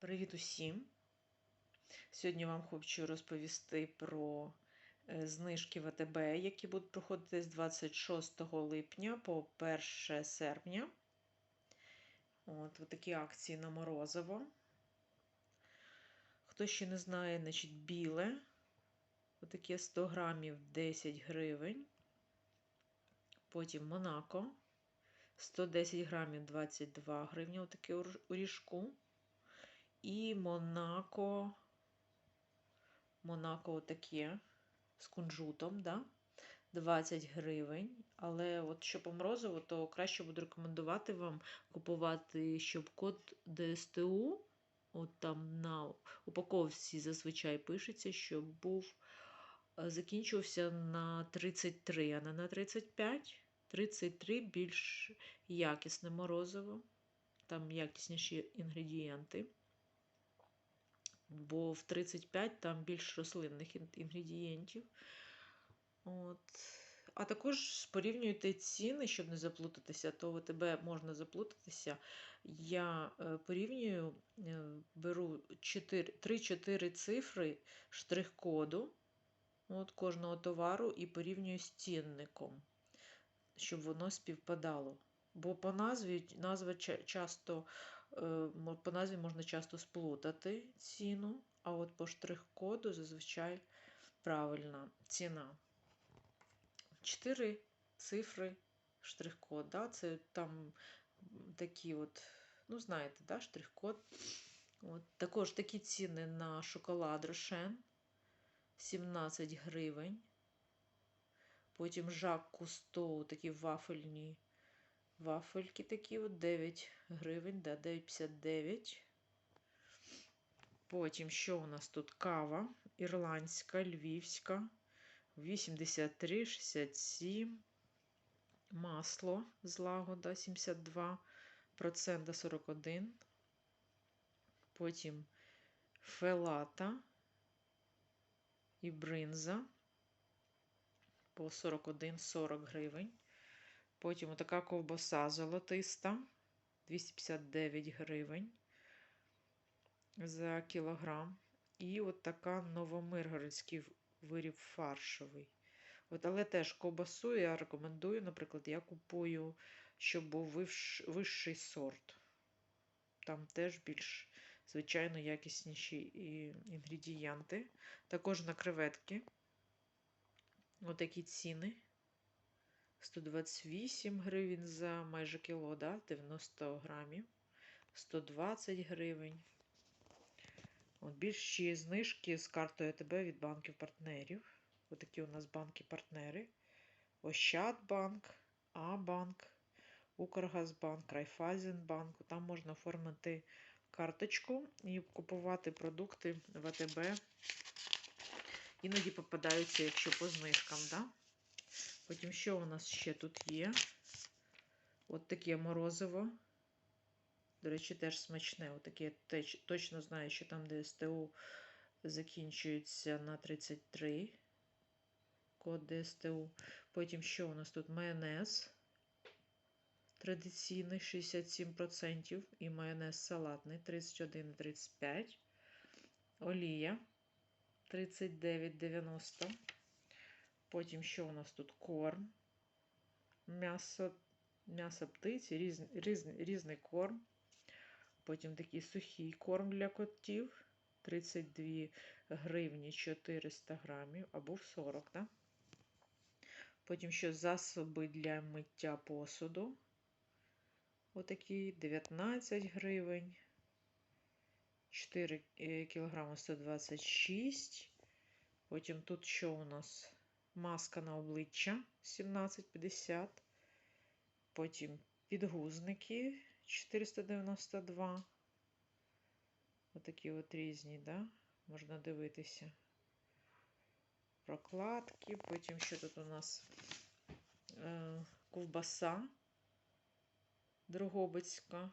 Привіт усім! Сьогодні вам хочу розповісти про е, знижки ВТБ, які будуть проходити з 26 липня по 1 серпня. От, от такі акції на морозиво. Хто ще не знає, значить біле. Отаке 100 грамів 10 гривень. Потім Монако. 110 грамів 22 гривні. Отаке у ріжку. І Монако. Монако отаке з кунжутом, да? 20 гривень. Але от що по морозиву, то краще буду рекомендувати вам купувати, щоб код ДСТУ, от там на упаковці зазвичай пишеться, щоб був, закінчився на 33, а не на 35. 33 більш якісне морозиво, там якісніші інгредієнти бо в 35 там більш рослинних інгредієнтів. От. А також порівнюйте ціни, щоб не заплутатися, то у тебе можна заплутатися. Я е, порівнюю, е, беру 3-4 цифри штрих-коду от кожного товару і порівнюю з цінником, щоб воно співпадало. Бо по назві назва часто по назві можна часто сплутати ціну, а от по штрих-коду зазвичай правильна ціна. Чотири цифри штрих-код. Да? Це там такі от, ну, знаєте, да, штрих-код. От. Також такі ціни на шоколад Рошен 17 гривень. Потім Жак Кусто, такі вафельні Вафельки такі от 9 гривень, да, 9,59. Потім, що у нас тут кава ірландська, львівська, 83,67. Масло злагода 72%, 41. Потім фелата і бринза по 41-40 гривень. Потім така ковбаса золотиста 259 гривень за кілограм. І от така новомиргородський виріб фаршовий. От, Але теж ковбасу я рекомендую, наприклад, я купую, щоб був вищий сорт. Там теж більш, звичайно, якісніші інгредієнти. Також на креветки. Отакі ціни. 128 гривень за майже кіло, да? 90 грамів, 120 гривень. От Більші знижки з картою АТБ від банків-партнерів. Отакі у нас банки-партнери. Ощадбанк, А-банк, Укргазбанк, Райфайзенбанк. Там можна оформити карточку і купувати продукти в АТБ. Іноді попадаються, якщо по знижкам. Да? Потім, що у нас ще тут є? От таке морозиво. До речі, теж смачне. Отаке точно знаю, що там ДСТУ закінчується на 33. Код ДСТУ. Потім, що у нас тут? Майонез. Традиційний 67%. І майонез салатний 31,35. Олія 39,90. Потім, що у нас тут корм, м'ясо м'ясо птиці, різ, різ, різний корм. Потім такий сухий корм для котів 32 гривні 400 грамів або в 40. Да? Потім що засоби для миття посуду. Отакі 19 гривень. 4 кг 126. Потім тут що у нас? Маска на обличчя 17,50. Потім підгузники 492. Отакі от різні, да? можна дивитися. Прокладки, потім що тут у нас е, ковбаса Дрогобицька.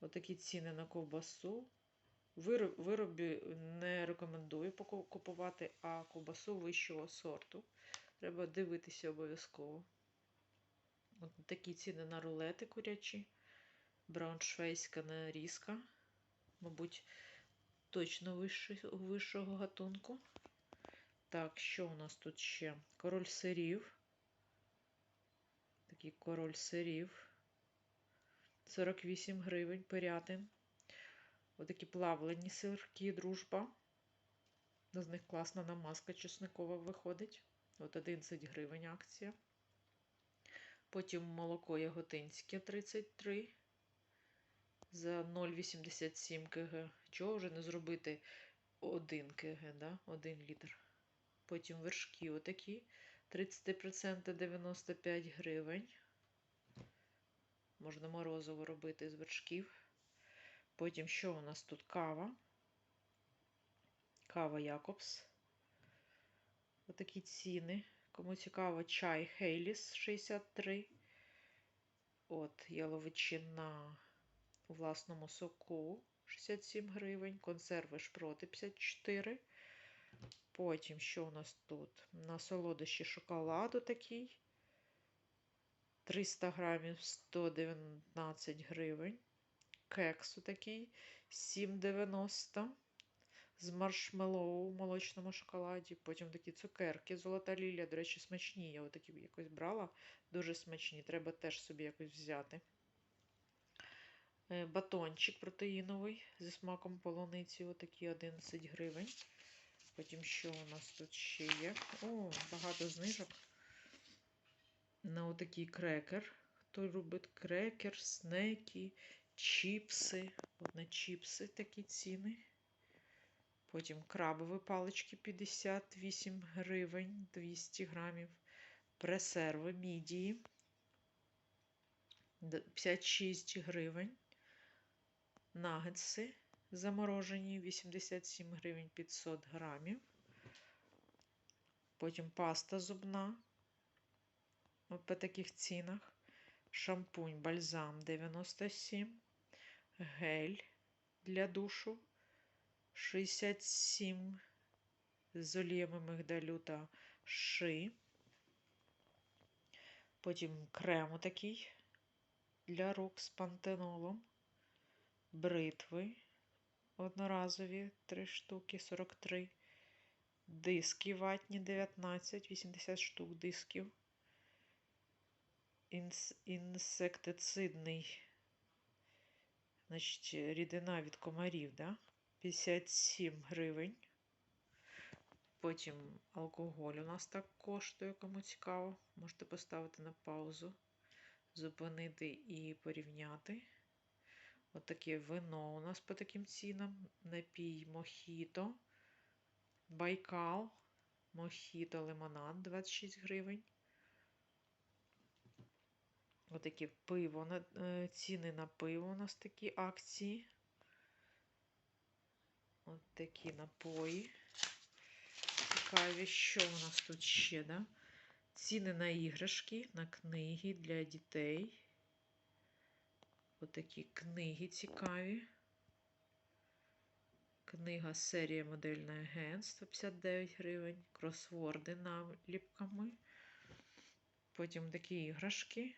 Отакі ціни на ковбасу. Вироби не рекомендую купувати, а ковбасу вищого сорту. Треба дивитися обов'язково. От Такі ціни на рулети курячі, брауншвейська нарізка мабуть, точно вищого гатунку. Так, що у нас тут ще? Король сирів. Такий король сирів. 48 гривень, пирятин. Отакі плавлені сирки, дружба. З них класна намазка чесникова виходить. От 11 гривень акція. Потім молоко яготинське 33 за 0,87 кг. Чого вже не зробити 1 кг, да? 1 літр. Потім вершки отакі 30% 95 гривень. Можна морозиво робити з вершків. Потім що у нас тут кава? Кава Якобс. Отакі ціни. Кому цікаво, чай Хейліс 63. От, яловичина у власному соку 67 гривень. Консерви шпроти 54. Потім, що у нас тут? На солодощі шоколаду такий. 300 грамів 119 гривень. Кексу такий 7,90 з маршмеллоу в молочному шоколаді. Потім такі цукерки, золота лілія. До речі, смачні. Я отакі якось брала. Дуже смачні. Треба теж собі якось взяти. Е, Батончик протеїновий зі смаком полуниці. Отакі 11 гривень. Потім що у нас тут ще є? О, багато знижок. На отакий крекер. Хто любить крекер, снеки, чіпси. От на чіпси такі ціни. Потім крабові палички 58 гривень, 200 грамів. Пресерви мідії 56 гривень. Нагетси заморожені 87 гривень 500 грамів. Потім паста зубна. От по таких цінах. Шампунь, бальзам 97. Гель для душу 67 з оліями мигдалю та ши. Потім крем такий для рук з пантенолом. Бритви одноразові 3 штуки 43. Диски ватні 19, 80 штук дисків. Інс, інсектицидний, значить, рідина від комарів, да? 57 гривень. Потім алкоголь у нас так коштує, кому цікаво. Можете поставити на паузу, зупинити і порівняти. Отаке вино у нас по таким цінам. Напій Мохіто, Байкал, Мохіто лимонад 26 гривень. Отакі пиво, е, ціни на пиво у нас такі акції. От такі напої. Цікаві, що у нас тут ще, да? Ціни на іграшки, на книги для дітей. Отакі книги цікаві. Книга серія модельне агентство 59 гривень. Кросворди наліпками. Потім такі іграшки.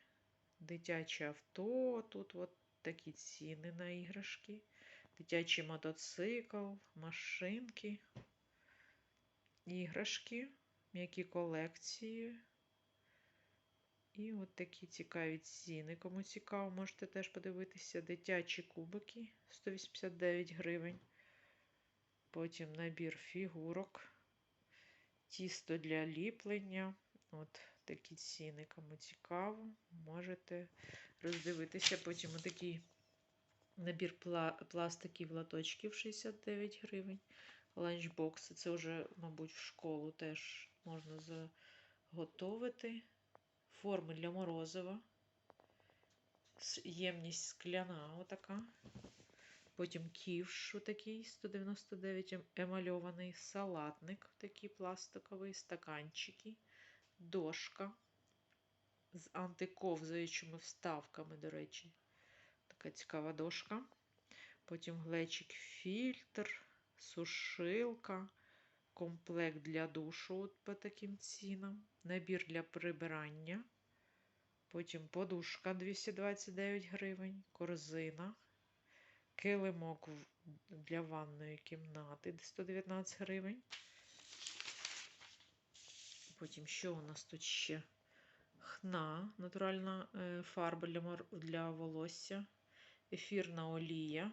Дитяче авто. Тут от такі ціни на іграшки. Дитячий мотоцикл, машинки, іграшки, м'які колекції. І от такі цікаві ціни. Кому цікаво, можете теж подивитися. Дитячі кубики 189 гривень. Потім набір фігурок, тісто для ліплення. От такі ціни, кому цікаво, можете роздивитися. Потім отакий набір пла пластиків латочків 69 гривень. Ланчбокси. Це вже, мабуть, в школу теж можна заготовити. Форми для морозива. Ємність скляна отака. Потім ківш такий 199 емальований, салатник такий пластиковий, стаканчики, дошка з антиковзаючими вставками, до речі. Така цікава дошка. Потім глечик фільтр, сушилка, комплект для душу от по таким цінам, набір для прибирання. Потім подушка 229 гривень, корзина Килимок для ванної кімнати 119 гривень. Потім що у нас тут ще? Хна, натуральна е, фарба для, для волосся. Ефірна олія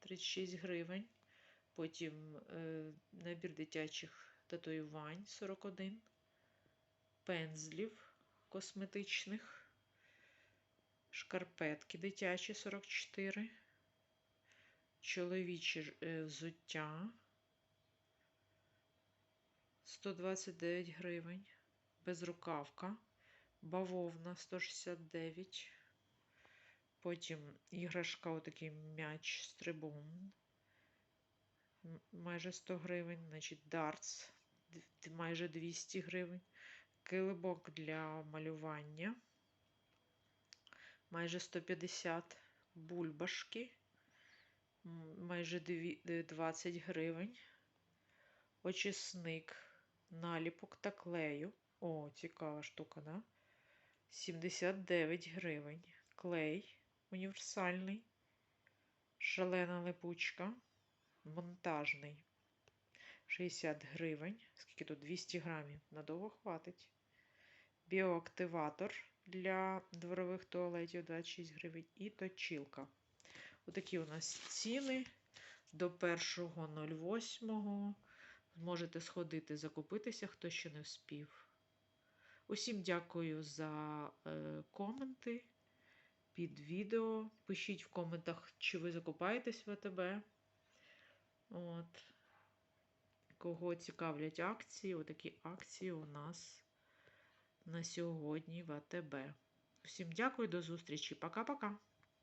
36 гривень. Потім е, набір дитячих татуювань 41. Пензлів косметичних. Шкарпетки дитячі 44. Чоловіче ж- е, взуття 129 гривень. Безрукавка. Бавовна 169. Потім іграшка, отакий м'яч стрибун. м- Майже 100 гривень. Значить, дартс майже 200 гривень. Килибок для малювання. Майже 150 бульбашки. Майже е, 20 гривень. Очисник, наліпок та клею. О, цікава штука, да? 79 гривень. Клей універсальний. Шалена липучка. Монтажний. 60 гривень. Скільки тут? 200 грамів. Надовго хватить. Біоактиватор для дворових туалетів 26 гривень. І точилка. Отакі у нас ціни до 1.08. Можете сходити закупитися, хто ще не вспів. Усім дякую за е, коменти під відео. Пишіть в коментах, чи ви закупаєтесь в АТБ. От. Кого цікавлять акції, отакі акції у нас на сьогодні в АТБ. Всім дякую, до зустрічі. Пока-пока.